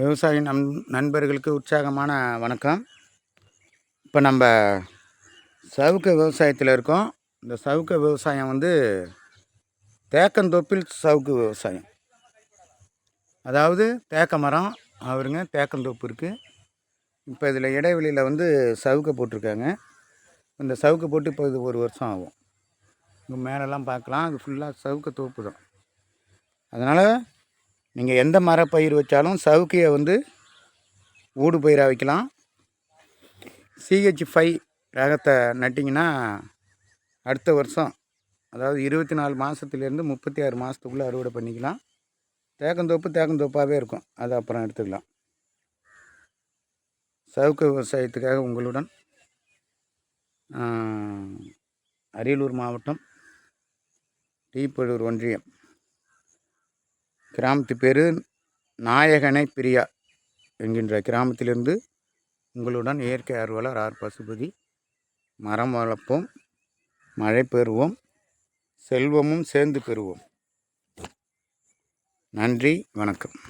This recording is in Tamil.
விவசாய நம் நண்பர்களுக்கு உற்சாகமான வணக்கம். இப்போ நம்ம சவுக்க விவசாயத்தில் இருக்கோம். இந்த சவுக்க விவசாயம் வந்து தேக்கந்தோப்பில் சவுக்கு விவசாயம். அதாவது தேக்க மரம் அவருங்க தேக்கந்தோப்பு இருக்குது இப்போ இதில் இடைவெளியில் வந்து சவுக்கை போட்டிருக்காங்க. இந்த சவுக்கை போட்டு இப்போ இது ஒரு வருஷம் ஆகும். இங்கே மேலெல்லாம் பார்க்கலாம் அது ஃபுல்லாக சவுக்க தோப்பு தான். அதனால் நீங்கள் எந்த மரப்பயிர் வச்சாலும் சவுக்கையை வந்து ஊடு பயிராக வைக்கலாம். சிஹெச் ஃபைவ் ரகத்தை நட்டிங்கன்னா அடுத்த வருஷம் அதாவது இருபத்தி நாலு மாதத்துலேருந்து முப்பத்தி ஆறு மாதத்துக்குள்ளே அறுவடை பண்ணிக்கலாம். தேக்கந்தோப்பு தேக்கந்தோப்பாகவே இருக்கும். அது அப்புறம் எடுத்துக்கலாம். சவுக்கு விவசாயத்துக்காக உங்களுடன் அரியலூர் மாவட்டம் டீப்பழூர் ஒன்றியம். கிராமத்து பேர் நாயகனை பிரியா என்கின்ற கிராமத்திலிருந்து உங்களுடன் இயற்கை ஆர்வலர் ஆர். பசுபதி. மரம் வளர்ப்போம் மழை பெறுவோம் செல்வமும் சேர்ந்து பெறுவோம். நன்றி வணக்கம்.